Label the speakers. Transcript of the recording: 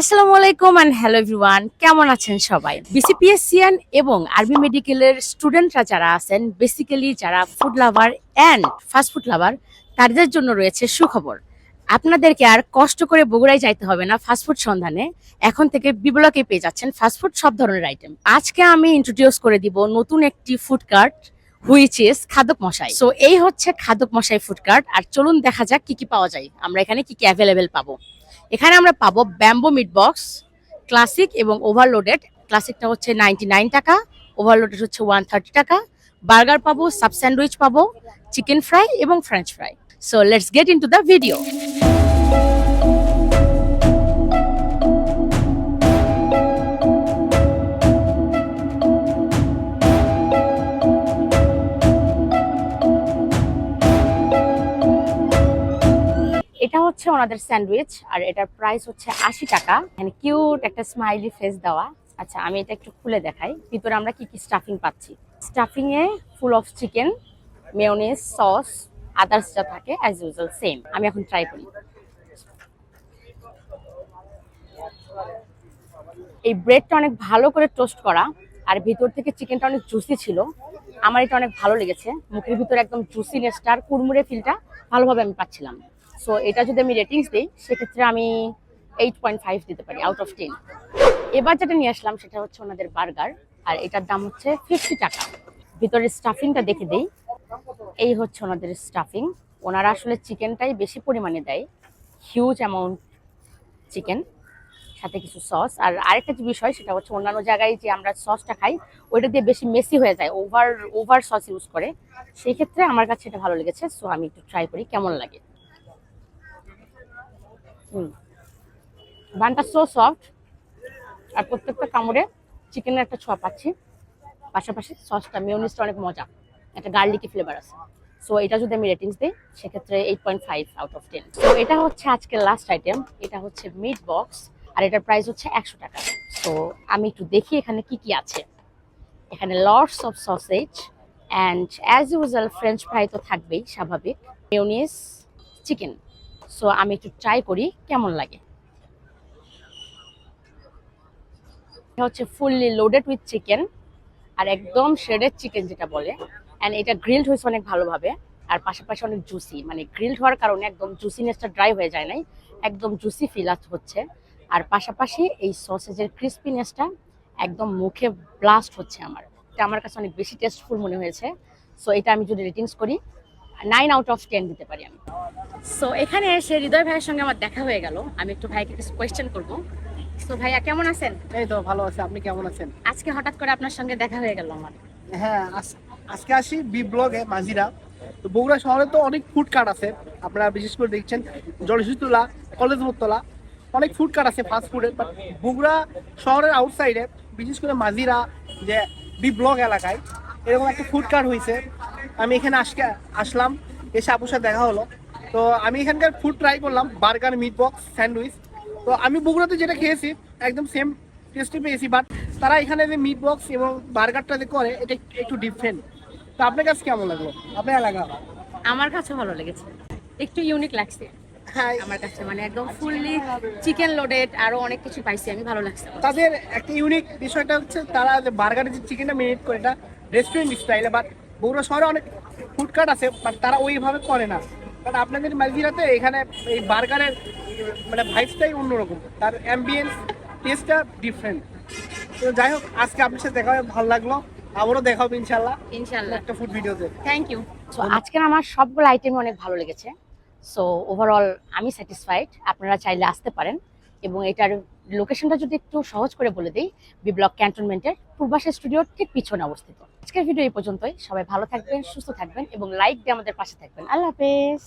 Speaker 1: আসসালামু আলাইকুম and hello everyone কেমন আছেন সবাই? বিসিপিএসসিয়ান এবং আরবি মেডিকেলের স্টুডেন্টরা যারা আছেন বেসিক্যালি যারা food lover and fast food lover তাদের জন্য রয়েছে সুখবর। আপনাদেরকে আর কষ্ট করে বগুড়ায় যাইতে হবে না ফাস্টফুড সন্ধানে। এখন থেকে বিবলকে পেয়ে যাচ্ছেন ফাস্টফুড সব ধরনের আইটেম আজকে আমি ইন্ট্রোডিউস করে দিব নতুন একটি ফুড কার্ট হুইচ ইজ খাদক মশাই। সো এই হচ্ছে খাদক মশাই ফুড কার্ট আর চলুন দেখা যাক কি কি পাওয়া যায়। আমরা এখানে কি কি অ্যাভেলেবেল পাবো। এখানে আমরা পাবো ব্যাম্বো মিট বক্স, ক্লাসিক এবং ওভারলোডেড। ক্লাসিকটা হচ্ছে নাইনটি নাইন টাকা, ওভারলোডেড হচ্ছে ওয়ান থার্টি টাকা। বার্গার পাবো, সাব স্যান্ডউইচ পাবো, চিকেন ফ্রাই এবং french fry. So let's get into the video হচ্ছে ওনাদের স্যান্ডউইচ, আর এটার প্রাইস হচ্ছে আশি টাকা। মানে কিউট একটা স্মাইলি ফেস দেওয়া। আচ্ছা আমি এটা একটু খুলে দেখাই। ভিতরে আমরা কি কি স্টাফিং পাচ্ছি? Stuffing a full of chicken, mayonnaise, sauce, others যা থাকে অ্যাজ ইউজুয়াল সেম আমি এখন ট্রাই করি। এই ব্রেডটা অনেক ভালো করে টোস্ট করা, আর ভিতর থেকে চিকেনটা অনেক জুসি ছিল। আমার এটা অনেক ভালো লেগেছে। মুখের ভিতরে একদম জুসিনেসটা আর কুড়মুড়ে ফিলটা ভালোভাবে আমি পাচ্ছিলাম। সো এটা যদি আমি রেটিংস দিই, সেক্ষেত্রে আমি এইট পয়েন্ট ফাইভ দিতে পারি আউট অফ টেন এবার যেটা নিয়ে আসলাম, সেটা হচ্ছে ওনাদের বার্গার আর এটার দাম হচ্ছে ফিফটি টাকা। ভিতরের স্টাফিংটা দেখে দেই। এই হচ্ছে ওনাদের স্টাফিং ওনারা আসলে চিকেনটাই বেশি পরিমাণে দেয়। হিউজ অ্যামাউন্ট চিকেন সাথে কিছু সস আর আরেকটা যে বিষয়, সেটা হচ্ছে অন্যান্য জায়গায় যে আমরা সসটা খাই, ওইটা দিয়ে বেশি মেসি হয়ে যায় ওভার ওভার সস ইউজ করে। সেই ক্ষেত্রে আমার কাছে এটা ভালো লেগেছে সো আমি একটু ট্রাই করি, কেমন লাগে। বানটা সো সফট আর প্রত্যেকটা কামড়ে চিকেনের একটা ছোঁয়া পাচ্ছি পাশাপাশি সসটা মিউনিসটা অনেক মজা। একটা গার্লিকি ফ্লেভার আছে। সো এটা যদি আমি রেটিংস দিই, সেক্ষেত্রে eight point five out of ten তো এটা হচ্ছে আজকের লাস্ট আইটেম এটা হচ্ছে মিট বক্স আর এটার প্রাইস হচ্ছে একশো টাকা। সো আমি একটু দেখি এখানে কি কি আছে। এখানে lords of sausage and as usual french fry তো থাকবেই, স্বাভাবিক। মিউনিস চিকেন সো আমি একটু ট্রাই করি, কেমন লাগে? হচ্ছে ফুললি লোডেড উইথ চিকেন আর একদম শেডেড চিকেন যেটা বলে। অ্যান্ড এটা গ্রিলড হয়েছে অনেক ভালোভাবে, আর পাশাপাশি অনেক জুসি মানে গ্রিলড হওয়ার কারণে একদম জুসিনেসটা ড্রাই হয়ে যায় নাই, একদম জুসি ফিল হচ্ছে। আর পাশাপাশি এই সসেজের ক্রিস্পিনেসটা একদম মুখে ব্লাস্ট হচ্ছে আমার। এটা আমার কাছে অনেক বেশি টেস্টফুল মনে হয়েছে। সো এটা আমি যদি রেটিংস করি নাইন আউট অফ টেন দিতে পারি আমি। সো এখানে এসে হৃদয় ভাইয়ের সঙ্গে আমার দেখা হয়ে গেল। আমি একটু ভাইকে কিছু কোয়েশ্চেন করব। তো ভাইয়া কেমন আছেন?
Speaker 2: এই তো ভালো আছে আপনি কেমন আছেন?
Speaker 1: আজকে হঠাৎ করে আপনার সঙ্গে দেখা হয়ে গেল আমার।
Speaker 2: হ্যাঁ আজ- আজকে আসি বি ব্লগে মাঝিরা। তো বগুড়া শহরে তো অনেক ফুড কার্ট আছে। আপনারা বিশেষ করে দেখছেন জলসিতলা কলেজ মোড়তলা অনেক ফুড কার্ট আছে ফাস্ট ফুডের বাট বগুড়া শহরের আউটসাইডে বিশেষ করে মাঝিরা যে বি ব্লক এলাকায় এরকম একটা ফুড কার্ট হয়েছে আমি এখানে আজকে আসলাম এসে আপুর সাথে দেখা হলো। তো আমি এখানকার ফুড ট্রাই করলাম বার্গার মিট বক্স স্যান্ডউইচ তো আমি বগুড়াতে যেটা খেয়েছি একদম সেম টেস্টে পেয়েছি বাট তারা এখানে যে মিট বক্স এবং বার্গারটা যে করে এটা একটু- ডিফারেন্ট তো আপনার কাছে কেমন লাগল? আপনার এলাকা?
Speaker 1: আমার কাছে ভালো লেগেছে। একটু ইউনিক লাগছে।
Speaker 2: হ্যাঁ।
Speaker 1: আমার কাছে মানে একদম ফুললি চিকেন লোডেড আরও অনেক কিছু পাইছি আমি ভালো লাগছে
Speaker 2: তাদের একটা ইউনিক বিষয়টা হচ্ছে তারা যে বার্গারের যে চিকেনটা মেরিনেট করে এটা রেস্টুরেন্ট স্টাইলে বাট বগুড়া শহরে অনেক ফুড কার্ট আছে বাট তারা ওইভাবে করে না। বাট আপনাদের মাঝিরাতে এখানে এই বার্গারের মানে ভাইবসটাই অন্যরকম। তার অ্যাম্বিয়েন্স টেস্টটা ডিফারেন্ট তো যাই হোক আজকে আপনার সাথে দেখা হয়ে ভালো লাগল। আবারও দেখা হবে ইনশাল্লাহ
Speaker 1: ইনশাল্লাহ
Speaker 2: একটা ফুড ভিডিওতে
Speaker 1: থ্যাংক ইউ সো আজকের আমার সবগুলো আইটেম অনেক ভালো লেগেছে। সো ওভারঅল আমি স্যাটিসফাইড আপনারা চাইলে আসতে পারেন। এবং এটার লোকেশনটা যদি একটু সহজ করে বলে দিই বি ব্লক ক্যান্টনমেন্টের পূর্বাসা স্টুডিওর ঠিক পিছনে অবস্থিত। আজকের ভিডিও এই পর্যন্তই। সবাই ভালো থাকবেন, সুস্থ থাকবেন এবং লাইক দিয়ে আমাদের পাশে থাকবেন। আল্লাহ হাফেজ।